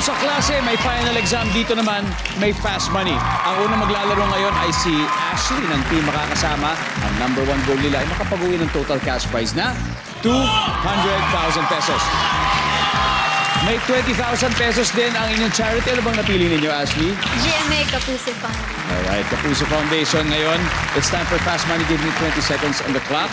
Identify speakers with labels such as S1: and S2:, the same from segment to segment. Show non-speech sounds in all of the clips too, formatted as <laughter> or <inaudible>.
S1: Doon sa klase, may final exam. Dito naman, may fast money. Ang unang maglalaro ngayon ay si Ashley ng team makakasama. Ang number one goal nila ay makapag-uwi ng total cash prize na 200,000 pesos. May 20,000 pesos din ang inyong charity. Ano bang napili ninyo, Ashley?
S2: GMA Kapuso Fund.
S1: Alright, Kapuso Foundation ngayon. It's time for fast money. Give me 20 seconds on the clock.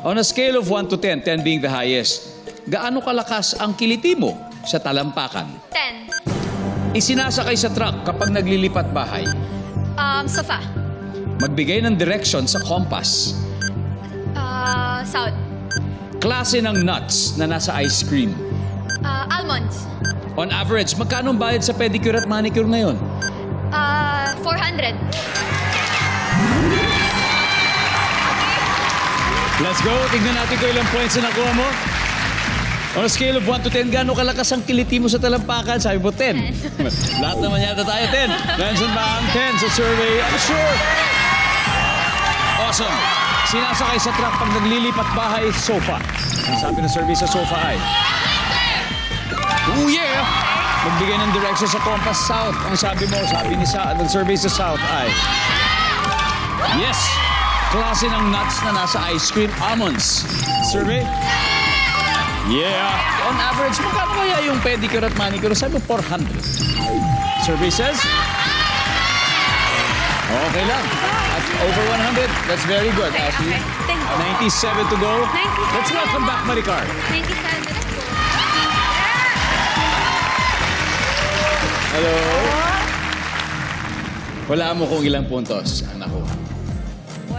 S1: On a scale of 1 to 10, 10 being the highest, gaano kalakas ang kiliti mo sa talampakan?
S2: 10.
S1: Isinasakay sa truck kapag naglilipat bahay.
S2: Um, sofa.
S1: Magbigay ng direction sa compass.
S2: Uh, south.
S1: Klase ng nuts na nasa ice cream.
S2: Uh, almonds.
S1: On average, magkano ang bayad sa pedicure at manicure ngayon?
S2: Uh, 400.
S1: Let's go. Tignan natin kung ilang points na nakuha mo. On a scale of 1 to 10, gaano kalakas ang kiliti mo sa talampakan? Sabi mo 10. <laughs> Lahat naman yata tayo 10. Nandiyan ba ang 10 sa survey? I'm sure. Awesome. Sinasakay sa truck pag naglilipat bahay, sofa. Ang sabi ng survey sa sofa ay... Oh yeah! Magbigay ng direction sa compass south. Ang sabi mo, sabi ni sa, ng survey sa south ay... Yes! Klase ng nuts na nasa ice cream, almonds. Survey? Yeah! On average, magkano kaya yung pedicure at manicure? Sabi mo, 400. Survey says? Okay lang. At over 100. That's very good,
S2: Okay,
S1: Ashley.
S2: okay. Thank you.
S1: 97 to go.
S2: 97.
S1: Let's welcome back Maricar.
S2: 97.
S1: Hello? Wala mo kung ilang puntos ang nakuha.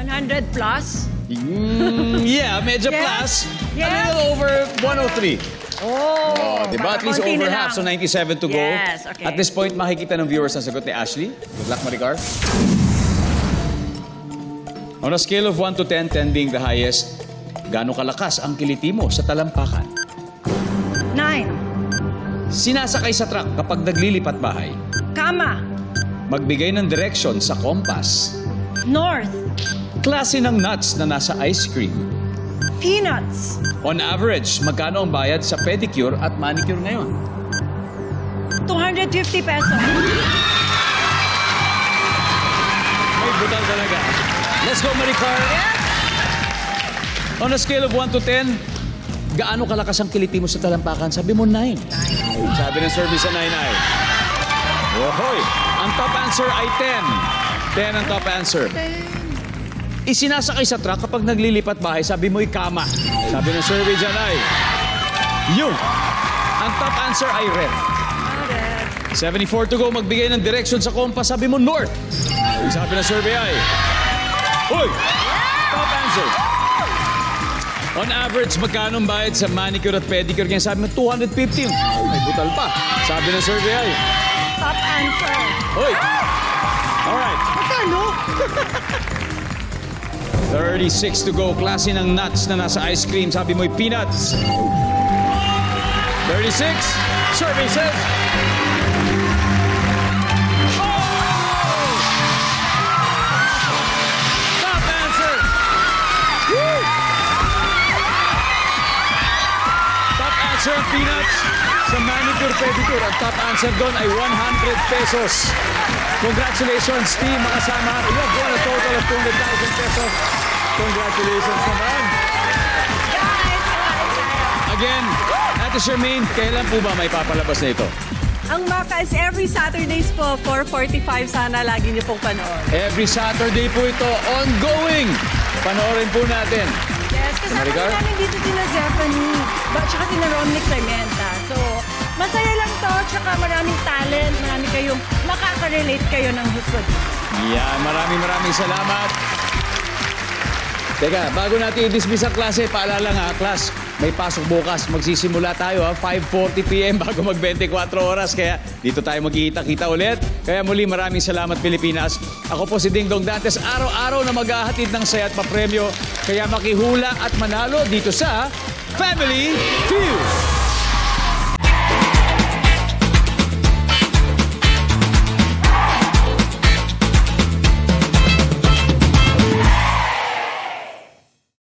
S3: 100 plus?
S1: Mm, yeah, medyo
S3: Yes.
S1: plus. A
S3: Yes.
S1: little over 103.
S3: Oh,
S1: Oh, di ba? At least
S3: konti
S1: over
S3: na
S1: half.
S3: lang.
S1: So 97 to go.
S3: Yes, okay.
S1: At this point, makikita ng viewers ang sagot ni Ashley. Good luck, Maricar. On a scale of 1 to 10, 10 being the highest, gaano kalakas ang kiliti mo sa talampakan?
S3: Nine.
S1: Sinasakay sa truck kapag naglilipat bahay.
S3: Kama.
S1: Magbigay ng direction sa compass.
S3: North.
S1: Klase ng nuts na nasa ice cream.
S3: Peanuts.
S1: On average, magkano ang bayad sa pedicure at manicure ngayon?
S3: 250 pesos.
S1: May butal talaga. Let's go, Maricar. On a scale of 1 to 10, gaano kalakas ang kiliti mo sa talampakan? Sabi mo 9. Sabi ng service sa 9 ay... Ohoy! Ang top answer ay 10. 10 ang top answer. Isinasakay sa truck kapag naglilipat bahay, sabi mo kama. Sabi ng survey dyan ay... Yung. Ang top answer ay red. 74 to go, magbigay ng direction sa compass, sabi mo north. Sabi ng survey ay... Uy! Top answer. On average, magkano ang bayad sa manicure at pedicure? Kaya sabi mo, 250. Ay, butal pa. Sabi ng survey ay...
S3: Top answer.
S1: Uy! Alright.
S3: Magkano? <laughs>
S1: 36 to go. Klase ng nuts na nasa ice cream. Sabi mo'y peanuts. 36. Survey says... Answer, peanuts. Sa manicure pedicure, ang top answer doon ay 100 pesos. Congratulations, team makasama. You have won a total of 200,000 pesos. Congratulations naman. Again, Ate Charmaine, kailan po ba may papalabas na ito?
S3: Ang Maka is every Saturdays po, 4.45. Sana lagi niyo pong panood.
S1: Every Saturday po ito, ongoing. Panoorin po natin.
S3: Yes, kasama
S1: Maricar?
S3: namin dito sina Zephanie, ba, tsaka sina Romnick Clementa. So, masaya lang to, tsaka maraming talent, marami kayong, makaka-relate kayo ng gusto.
S1: Yan, maraming maraming salamat. Teka, bago natin i-dismiss ang klase, paalala nga, class, may pasok bukas. Magsisimula tayo ha, 5.40pm <laughs> bago mag 24 oras. Kaya dito tayo magkikita-kita ulit. Kaya muli maraming salamat Pilipinas. Ako po si Ding Dong Dantes. Araw-araw na maghahatid ng saya at papremyo. Kaya makihula at manalo dito sa Family Feud.